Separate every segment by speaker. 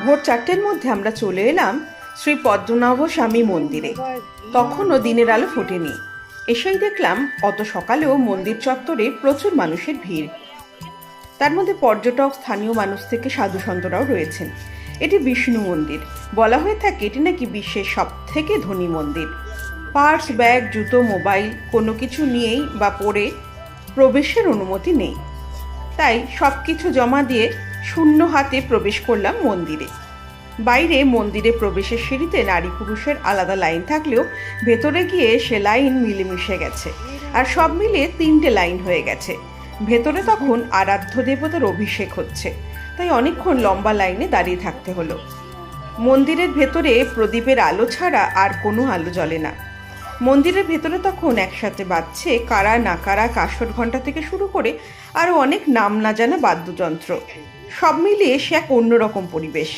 Speaker 1: ভোর চারটের মধ্যে আমরা চলে এলাম শ্রী পদ্মনাভ স্বামী মন্দিরে। তখনও দিনের আলো ফোটেনি। এসেই দেখলাম অত সকালেও মন্দির চত্বরে প্রচুর মানুষের ভিড়। তার মধ্যে পর্যটক, স্থানীয় মানুষ থেকে সাধু সন্তরাও রয়েছেন। এটি বিষ্ণু মন্দির। বলা হয়ে থাকে এটি নাকি বিশ্বের সব থেকে ধনী মন্দির। পার্স, ব্যাগ, জুতো, মোবাইল, কোনো কিছু নিয়েই বা পরে প্রবেশের অনুমতি নেই। তাই সব কিছু জমা দিয়ে শূন্য হাতে প্রবেশ করলাম মন্দিরে। বাইরে মন্দিরে প্রবেশের সিঁড়িতে নারী পুরুষের আলাদা লাইন থাকলেও ভেতরে গিয়ে সে লাইন মিলেমিশে গেছে আর সব মিলিয়ে তিনটে লাইন হয়ে গেছে। ভেতরে তখন আরাধ্য দেবতার অভিষেক হচ্ছে, তাই অনেকক্ষণ লম্বা লাইনে দাঁড়িয়ে থাকতে হলো। মন্দিরের ভেতরে প্রদীপের আলো ছাড়া আর কোনো আলো জ্বলে না। মন্দিরের ভেতরে তখন একসাথে বাজছে কারা নাকারা কাসর ঘণ্টা থেকে শুরু করে আরও অনেক নাম না জানা বাদ্যযন্ত্র। সব মিলিয়ে সে এক অন্যরকম পরিবেশ।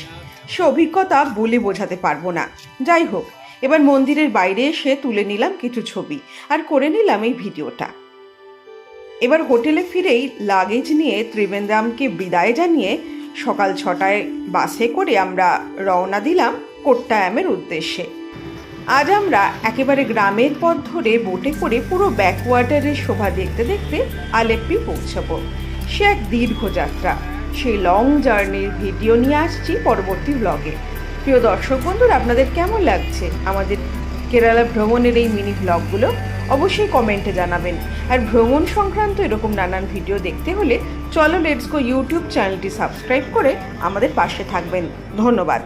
Speaker 1: সে অভিজ্ঞতা বলে বোঝাতে পারব না। যাই হোক, এবার মন্দিরের বাইরে এসে তুলে নিলাম কিছু ছবি আর করে নিলাম এই ভিডিওটা। এবার হোটেলে ফিরেই লাগেজ নিয়ে ত্রিবেন্দ্রামকে বিদায় জানিয়ে সকাল ছটায় বাসে করে আমরা রওনা দিলাম কোট্টায়ামের উদ্দেশ্যে। আজ আমরা একেবারে গ্রামের পথ ধরে বোটে করে পুরো ব্যাকওয়াটারের শোভা দেখতে দেখতে আলেপ্পি পৌঁছাবো। সে এক দীর্ঘ যাত্রা। সেই লং জার্নির ভিডিও নিয়ে আসছি পরবর্তী ব্লগে প্রিয় দর্শক বন্ধুরা, আপনাদের কেমন লাগছে আমাদের কেরালা ভ্রমণের এই মিনি ব্লগগুলো অবশ্যই কমেন্টে জানাবেন। আর ভ্রমণ সংক্রান্ত এরকম নানান ভিডিও দেখতে হলে চলো লেটস গো ইউটিউব চ্যানেলটি সাবস্ক্রাইব করে আমাদের পাশে থাকবেন। ধন্যবাদ।